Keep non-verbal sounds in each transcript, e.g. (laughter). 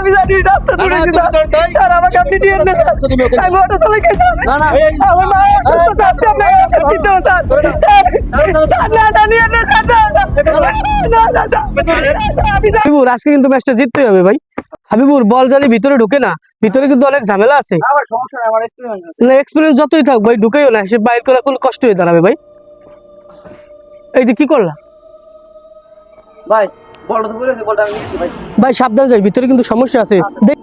আমি জানি রাস্তা তুমি স্যার আমাকে আপনি আমি অটো চালাই খাই স্যার না, না, আমার মা অসুস্থ স্যার আপনি আপনাকে দিতে স্যার। Sir sir. না না নিয়ে নেন স্যার না না। না না না। আমি হাবিবুর আজকে কিন্তু ম্যাচটা জিততে হবে ভাই। হাবিবুর বল জানি ভিতরে ঢুকে না। ভিতরে কিন্তু অনেক ঝামেলা আছে। না ভাই সমস্যা নাই আমার আছে। না এক্সপিরিয়েন্স যতই থাক ভাই ঢুকেও না। সে বাইর করা কোনো কষ্ট হয়ে দাঁড়াবে ভাই। এই যে কি করলা? ভাই ভাই। সাবধান যাই ভিতরে কিন্তু সমস্যা আছে। দেখ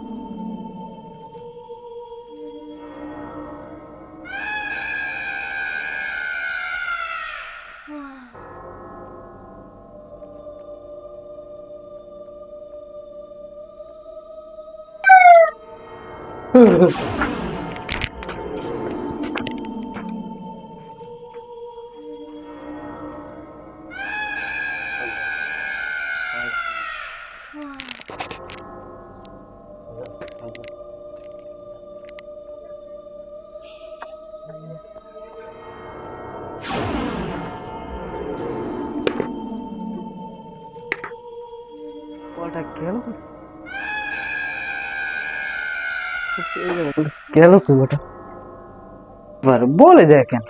বলটা (laughs) গেল গেল তো ওটা বার বলে যায় কেন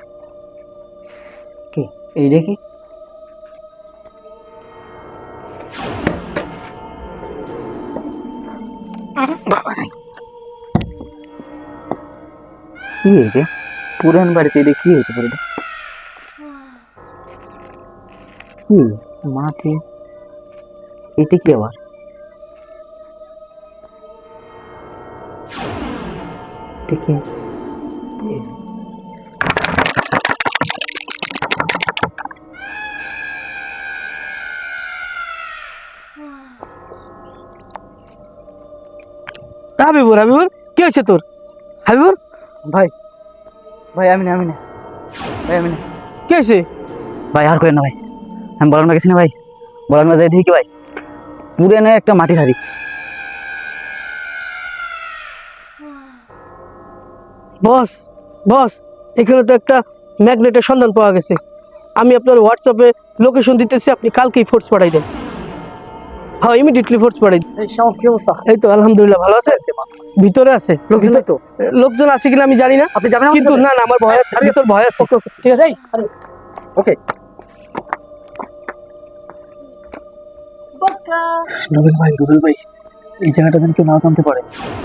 কি এই দেখি বাবা রে। কি এটা পুরান বাড়িতে এটা কি হইতে পারে এটা? কি মাঠে এটা কি আবার এটা কি হাবিবুর হাবিবুর কি হয়েছে তোর? হাবিবুর? ভাই ভাই আমি না আমি না। ভাই আমি না। কি হয়েছে? ভাই আর করেন না ভাই। আমি বলার না গেছি না ভাই। বলার না যাই দেখি কি ভাই। পুরানো একটা মাটির হাড়ি। বস বস এখানে তো একটা ম্যাগনেটের সন্ধান পাওয়া গেছে। আমি আপনার হোয়াটসঅ্যাপে লোকেশন দিতেছি আপনি কালকেই ফোর্স পাঠাই দেন। হ্যাঁ ইমিডিয়েটলি ফোর্স পাঠাই দেন। এই সব কি অবস্থা? এই তো আলহামদুলিল্লাহ ভালো আছে। ভিতরে আছে? লোকজন তো? লোকজন আছে কিনা আমি জানি না। আপনি যাবেন কিন্তু না না আমার ভয় আছে ভিতর ভয় আছে। ঠিক আছে ওকে। রুবেল ভাই রুবেল ভাই। এই জায়গাটা যেন কেউ না জানতে পারে।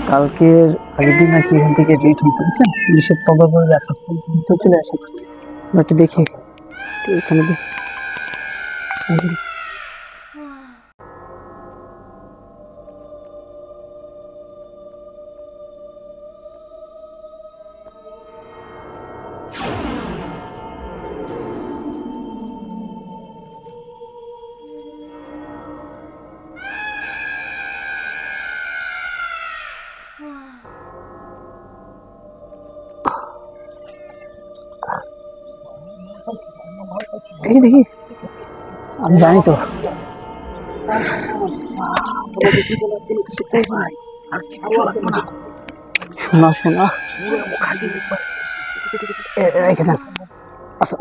কালকের আগের দিন নাকি এখান থেকে রেট হয়েছে, বুঝছেন? পুলিশের তদন্ত করে যাচ্ছে চলে আসে। একটু দেখি এখানে। দেখি। দেখি। আমি জানি তো। শোনা শোনা। রেখে আচ্ছা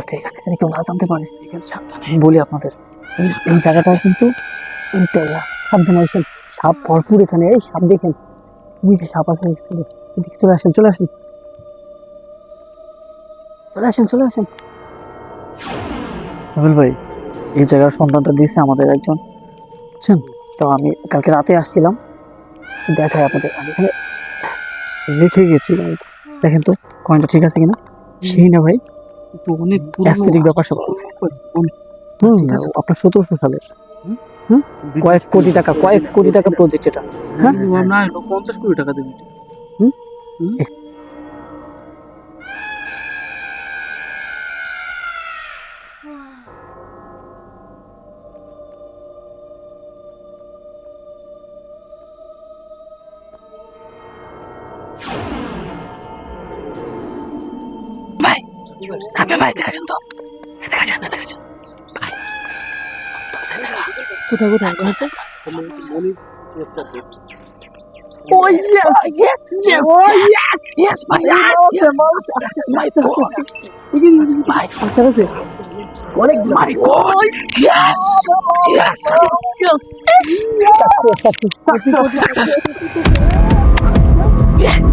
আস্তে এখানে যেন কেউ না জানতে পারে বলি আপনাদের, এই জায়গাটা কিন্তু সাবধানে আসেন, সাপ ভরপুর এখানে। এই সাপ দেখেন সাপ আছে চলে আসেন চলে আসেন। চলে আসেন চলে আসেন। ভাই, এই জায়গার সন্ধানটা দিয়েছে আমাদের একজন, বুঝছেন? তো আমি কালকে রাতে আসছিলাম তো দেখাই আপনাদের। আমি এখানে রেখে গেছিলাম। দেখেন তো, কয়েনটা ঠিক আছে কিনা? সেই না ভাই। আপনার সতেরোশো সালে হুম? কয়েক কোটি টাকা কয়েক কোটি টাকা প্রজেক্ট এটা। হ্যাঁ? হ্যাঁ না পঞ্চাশ কোটি টাকা দেবে। হুম? you ভাই আপনি ভাই দেখাছেন তো দেখাছেন না দেখাছেন ভাই কোথায় কোথায় Oh yes, yes, yes, oh yes, yes, my yes, yes, my God, my God, অনেক my God, yes, yes, yes, success, success, yeah.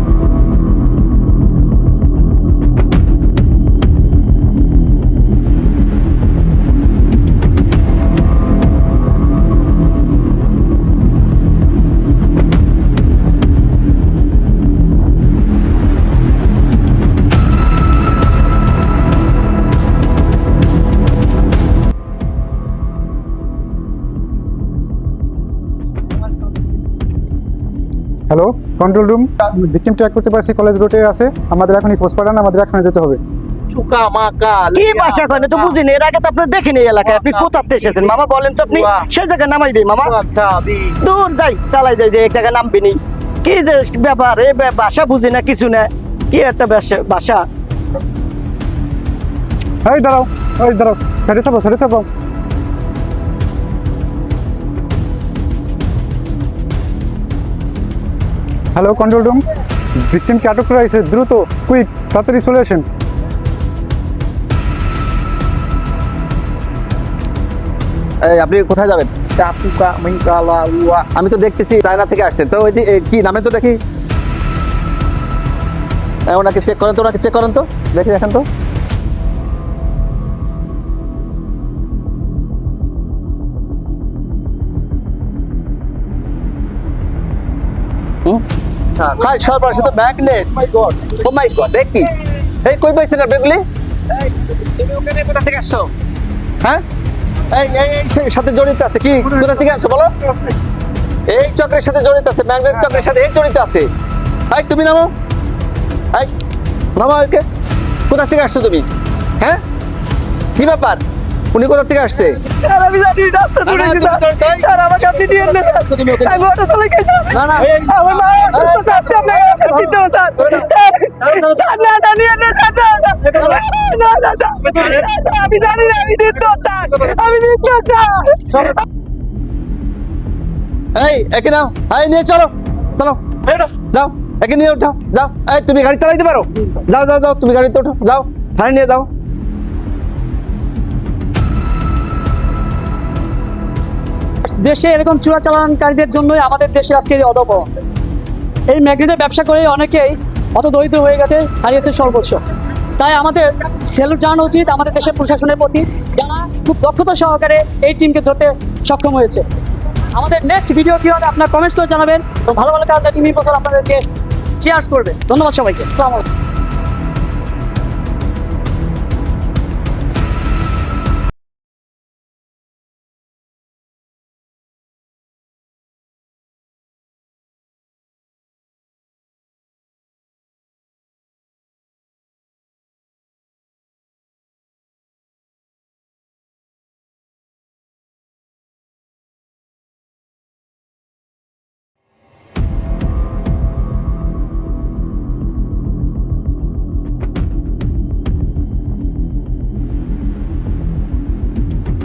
control room victim track করতে পারছি কলেজ রোডে আছে। আমাদের এখনই পোস্টপাঠান আমাদের এখনই যেতে হবে। কি ভাষা করেন তো বুঝিনি এর আগে তো আপনি দেখেনি এই এলাকায়। আপনি কোথাতে এসেছেন? মামা বলেন তো আপনি সেই জায়গায় নামাই দেই মামা। দূর যাই চালাই যাই যে এক জায়গায় নামবি নি কি যে ব্যাপার ভাষা বুঝি না কিছু না। কি একটা ভাষা- ভাষা এই দাঁড়াও এই হ্যালো কন্ট্রোল রুম ভিকটিমকে আটক করা হয়েছে দ্রুত কুইক তাড়াতাড়ি চলে আসেন। এই আপনি কোথায় যাবেন? টাপুকা মিঙ্কালা উয়া। আমি তো দেখতেছি চায়না থেকে আসছেন তো ওই কি নামে তো দেখি? ওনাকে চেক করেন তো ওনাকে চেক করেন তো। দেখি দেখেন তো। হাই সর্বনাশ সে তো ম্যাগনেট ও মাই গড দেখি এই কই পাইছেন আপনি এগুলি তুমি ওখানে কোথা থেকে আসছো? হ্যাঁ? এই এই এই সাথে জড়িত আছে কি? কোথা থেকে আছো বলো? এই চক্রের সাথে জড়িত আছে ম্যাগনেট চক্রের সাথে এই জড়িত আছে। এই তুমি নামো। এই নামো ওকে কোথা থেকে আসছো তুমি? হ্যাঁ? কি ব্যাপার? উনি কোথা থেকে আসছে? স্যার আমি জানি রাস্তা দূরে না, দিতে তুমি তো- তাই- স্যার আমাকে আপনি নিয়ে নেন। আমি অটো চালাই গেছি না, না। আমার মা অসুস্থ আপনি আপনাকে ওষুধ দিতে হবে, স্যার। স্যার স্যার না না নিয়ে নেন স্যার না না। না না না স্যার, আমি জানি না আমি নির্দোষ স্যার। আমি নির্দোষ স্যার। এই একে নাও। এই নিয়ে চলো। চলো। যাও। একে নিয়ে উঠাও যাও। এই তুমি গাড়ি চালাইতে পারো? যাও যাও যাও। তুমি গাড়িতে উঠো যাও। থানায় নিয়ে যাও। দেশে এরকম চোরাচালানকারীদের জন্যই আমাদের দেশে আজকে এই অধপতন এই ম্যাগনেটের ব্যবসা করে অনেকেই অত দরিদ্র হয়ে গেছে হারিয়েছে সর্বোচ্চ। তাই আমাদের স্যালুট জানানো উচিত আমাদের দেশের প্রশাসনের প্রতি, যারা খুব দক্ষতা সহকারে এই টিমকে ধরতে সক্ষম হয়েছে। আমাদের নেক্সট ভিডিও কি হবে আপনার কমেন্টস করে জানাবেন ভালো ভালো কাজ টিম বছর আপনাদেরকে চেয়ার্স করবে। ধন্যবাদ সবাইকে।